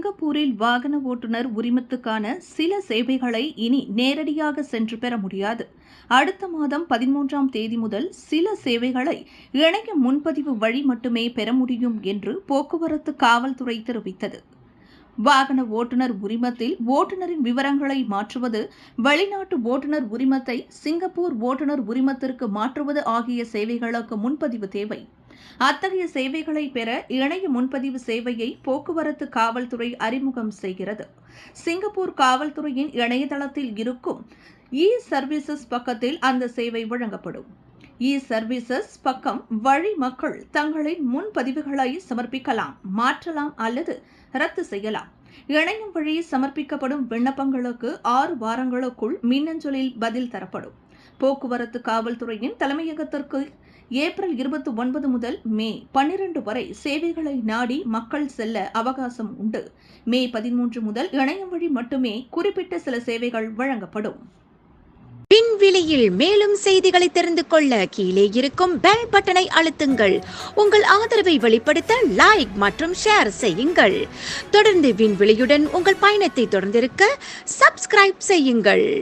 சிங்கப்பூரில் வாகன ஓட்டுநர் உரிமத்துக்கான சில சேவைகளை இனி நேரடியாக சென்று பெற முடியாது. அடுத்த மாதம் பதிமூன்றாம் தேதி முதல் சில சேவைகளை இணைய முன்பதிவு வழி மட்டுமே பெற முடியும் என்று போக்குவரத்து காவல்துறை தெரிவித்தது. வாகன ஓட்டுநர் உரிமத்தில் ஓட்டுநரின் விவரங்களை மாற்றுவது வெளிநாட்டு ஓட்டுநர் உரிமத்தை சிங்கப்பூர் ஓட்டுநர் உரிமத்திற்கு மாற்றுவது ஆகிய சேவைகளுக்கு முன்பதிவு தேவை. அத்தகைய சேவைகளை பெற இணைய முன்பதிவு சேவையை போக்குவரத்து காவல்துறை அறிமுகம் செய்கிறது. சிங்கப்பூர் காவல்துறையின் இணையதளத்தில் இருக்கும் இ சர்வீசஸ் பக்கத்தில் அந்த சேவை வழங்கப்படும். இ சர்வீசஸ் பக்கம் வழி மக்கள் தங்களின் முன்பதிவுகளை சமர்ப்பிக்கலாம் மாற்றலாம் அல்லது ரத்து செய்யலாம். இணையம் வழி சமர்ப்பிக்கப்படும் விண்ணப்பங்களுக்கு ஆறு வாரங்களுக்குள் மின்னஞ்சலில் பதில் தரப்படும். போக்குவரத்து காவல்துறையின் தலைமையகத்திற்கு ஏப்ரல் இருபத்தி ஒன்பது முதல் மே பன்னிரண்டு வரை சேவைகளை நாடி மக்கள் செல்ல அவகாசம் உண்டு. மே பதிமூன்று முதல் இணையம் வழி மட்டுமே குறிப்பிட்ட சில சேவைகள் வழங்கப்படும். விண்வெளியில் மேலும் செய்திகளை தெரிந்து கொள்ள கீழே இருக்கும் பெல் பட்டனை அழுத்துங்கள். உங்கள் ஆதரவை வெளிப்படுத்த லைக் மற்றும் ஷேர் செய்யுங்கள். தொடர்ந்து விண்வெளியுடன் உங்கள் பயணத்தை தொடர்ந்திருக்க சப்ஸ்கிரைப் செய்யுங்கள்.